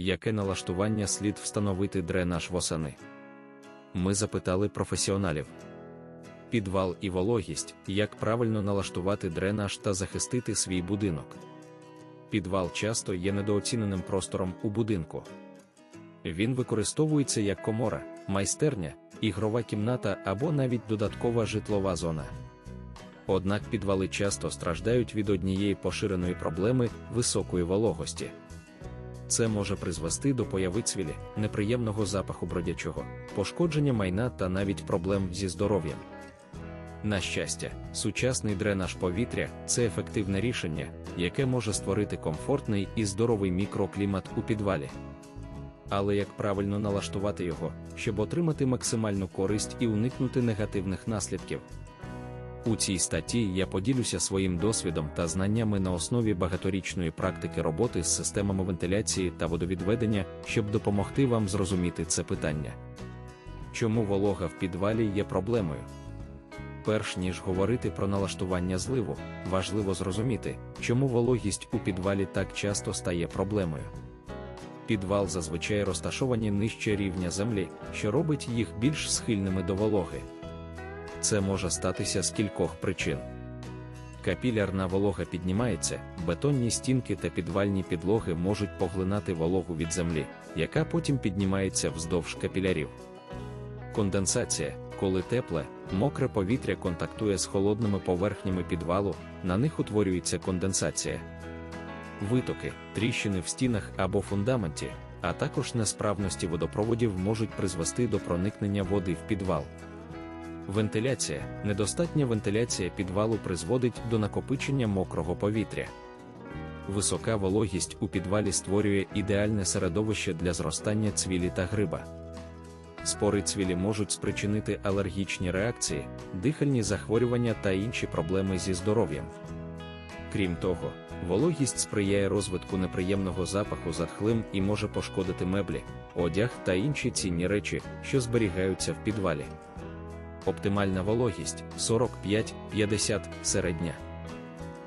яке налаштування слід встановити дренаж восени. Ми запитали професіоналів. Підвал і вологість, як правильно налаштувати дренаж та захистити свій будинок. Підвал часто є недооціненим простором у будинку. Він використовується як комора, майстерня, ігрова кімната або навіть додаткова житлова зона. Однак підвали часто страждають від однієї поширеної проблеми високої вологості. Це може призвести до появи цвілі, неприємного запаху бродячого, пошкодження майна та навіть проблем зі здоров'ям. На щастя, сучасний дренаж повітря це ефективне рішення, яке може створити комфортний і здоровий мікроклімат у підвалі. Але як правильно налаштувати його, щоб отримати максимальну користь і уникнути негативних наслідків? У цій статті я поділюся своїм досвідом та знаннями на основі багаторічної практики роботи з системами вентиляції та водовідведення, щоб допомогти вам зрозуміти це питання. Чому волога в підвалі є проблемою? Перш ніж говорити про налаштування зливу, важливо зрозуміти, чому вологість у підвалі так часто стає проблемою. Підвал зазвичай розташовані нижче рівня землі, що робить їх більш схильними до вологи. Це може статися з кількох причин. Капілярна волога піднімається, бетонні стінки та підвальні підлоги можуть поглинати вологу від землі, яка потім піднімається вздовж капілярів. Конденсація, коли тепле, мокре повітря контактує з холодними поверхнями підвалу, на них утворюється конденсація. Витоки, тріщини в стінах або фундаменті, а також несправності водопроводів можуть призвести до проникнення води в підвал. Вентиляція, недостатня вентиляція підвалу призводить до накопичення мокрого повітря. Висока вологість у підвалі створює ідеальне середовище для зростання цвілі та гриба. Спори цвілі можуть спричинити алергічні реакції, дихальні захворювання та інші проблеми зі здоров'ям. Крім того, вологість сприяє розвитку неприємного запаху затхлим і може пошкодити меблі, одяг та інші цінні речі, що зберігаються в підвалі. Оптимальна вологість 45-50 середня.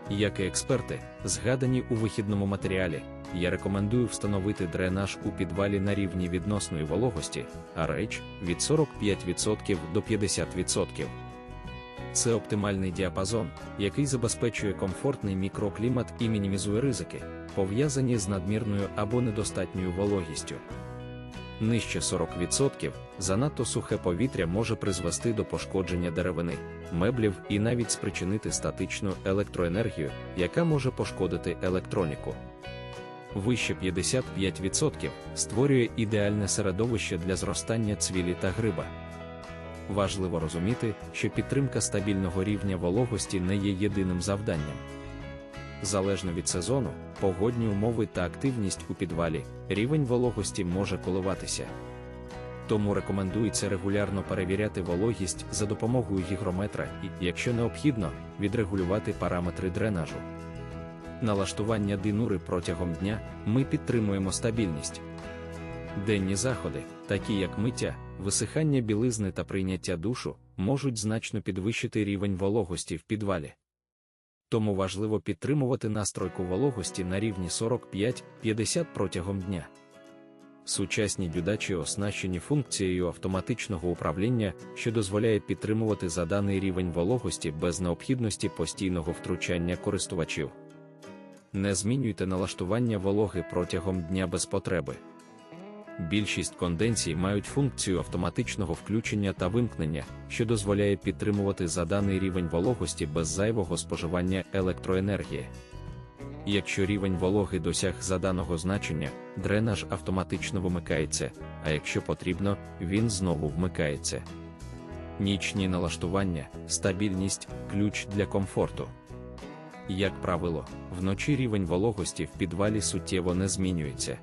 Як і експерти, згадані у вихідному матеріалі, я рекомендую встановити дренаж у підвалі на рівні відносної вологості, а реч від 45% до 50%. Це оптимальний діапазон, який забезпечує комфортний мікроклімат і мінімізує ризики, пов'язані з надмірною або недостатньою вологістю. Нижче 40% занадто сухе повітря може призвести до пошкодження деревини, меблів і навіть спричинити статичну електроенергію, яка може пошкодити електроніку. Вище 55% створює ідеальне середовище для зростання цвілі та гриба. Важливо розуміти, що підтримка стабільного рівня вологості не є єдиним завданням. Залежно від сезону, погодні умови та активність у підвалі, рівень вологості може коливатися. Тому рекомендується регулярно перевіряти вологість за допомогою гігрометра і, якщо необхідно, відрегулювати параметри дренажу. Налаштування динури протягом дня ми підтримуємо стабільність. Денні заходи, такі як миття, висихання білизни та прийняття душу, можуть значно підвищити рівень вологості в підвалі. Тому важливо підтримувати настройку вологості на рівні 45-50 протягом дня. Сучасні дюдачі оснащені функцією автоматичного управління, що дозволяє підтримувати заданий рівень вологості без необхідності постійного втручання користувачів. Не змінюйте налаштування вологи протягом дня без потреби. Більшість конденсій мають функцію автоматичного включення та вимкнення, що дозволяє підтримувати заданий рівень вологості без зайвого споживання електроенергії. Якщо рівень вологи досяг заданого значення, дренаж автоматично вимикається, а якщо потрібно, він знову вмикається. Нічні налаштування, стабільність ключ для комфорту. Як правило, вночі рівень вологості в підвалі суттєво не змінюється.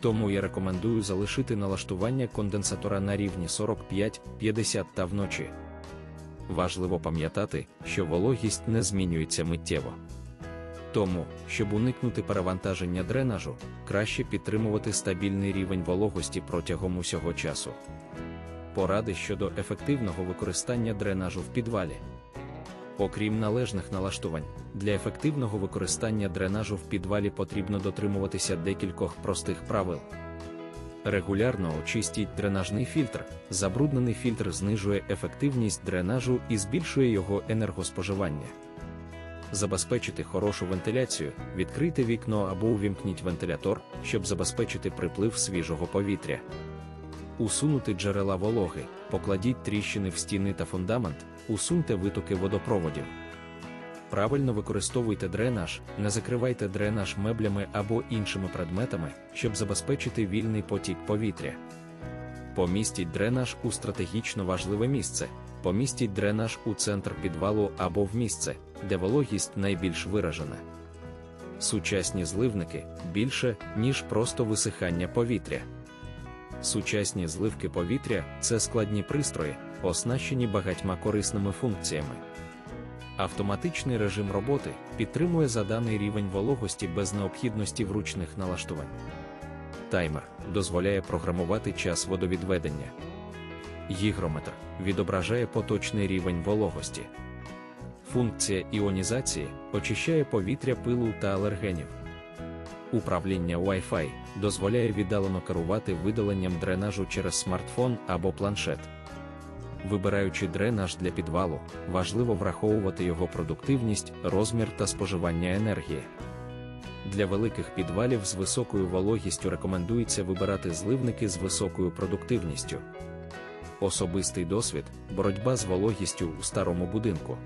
Тому я рекомендую залишити налаштування конденсатора на рівні 45-50 та вночі. Важливо пам'ятати, що вологість не змінюється миттєво. Тому, щоб уникнути перевантаження дренажу, краще підтримувати стабільний рівень вологості протягом усього часу. Поради щодо ефективного використання дренажу в підвалі. Окрім належних налаштувань, для ефективного використання дренажу в підвалі потрібно дотримуватися декількох простих правил. Регулярно очистіть дренажний фільтр. Забруднений фільтр знижує ефективність дренажу і збільшує його енергоспоживання. Забезпечити хорошу вентиляцію, відкрийте вікно або увімкніть вентилятор, щоб забезпечити приплив свіжого повітря. Усунути джерела вологи, покладіть тріщини в стіни та фундамент, усуньте витоки водопроводів. Правильно використовуйте дренаж, не закривайте дренаж меблями або іншими предметами, щоб забезпечити вільний потік повітря. Помістіть дренаж у стратегічно важливе місце, помістіть дренаж у центр підвалу або в місце, де вологість найбільш виражена. Сучасні зливники більше, ніж просто висихання повітря. Сучасні зливки повітря це складні пристрої, оснащені багатьма корисними функціями. Автоматичний режим роботи підтримує заданий рівень вологості без необхідності вручних налаштувань. Таймер дозволяє програмувати час водовідведення. Гігрометр відображає поточний рівень вологості. Функція іонізації очищає повітря пилу та алергенів. Управління Wi-Fi дозволяє віддалено керувати видаленням дренажу через смартфон або планшет. Вибираючи дренаж для підвалу, важливо враховувати його продуктивність, розмір та споживання енергії. Для великих підвалів з високою вологістю рекомендується вибирати зливники з високою продуктивністю. Особистий досвід боротьба з вологістю у старому будинку.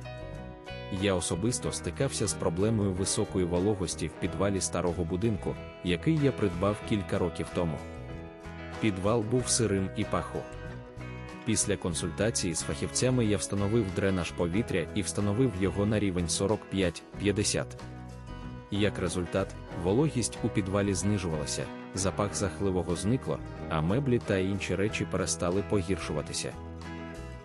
Я особисто стикався з проблемою високої вологості в підвалі старого будинку, який я придбав кілька років тому. Підвал був сирим і паху. Після консультації з фахівцями я встановив дренаж повітря і встановив його на рівень 45-50. Як результат, вологість у підвалі знижувалася, запах захливого зникло, а меблі та інші речі перестали погіршуватися.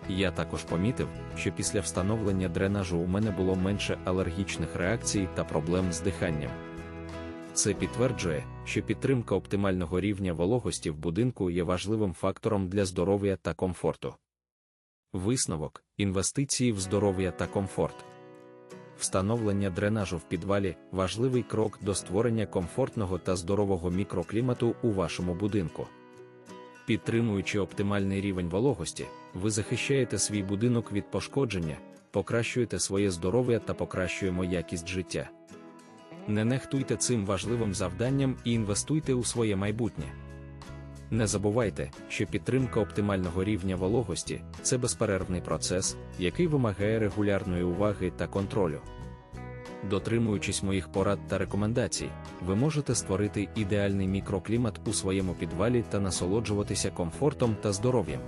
Я також помітив, що після встановлення дренажу у мене було менше алергічних реакцій та проблем з диханням. Це підтверджує, що підтримка оптимального рівня вологості в будинку є важливим фактором для здоров'я та комфорту. Висновок інвестиції в здоров'я та комфорт. Встановлення дренажу в підвалі важливий крок до створення комфортного та здорового мікроклімату у вашому будинку. Підтримуючи оптимальний рівень вологості, ви захищаєте свій будинок від пошкодження, покращуєте своє здоров'я та покращуємо якість життя. Не нехтуйте цим важливим завданням і інвестуйте у своє майбутнє. Не забувайте, що підтримка оптимального рівня вологості це безперервний процес, який вимагає регулярної уваги та контролю. Дотримуючись моїх порад та рекомендацій, ви можете створити ідеальний мікроклімат у своєму підвалі та насолоджуватися комфортом та здоров'ям.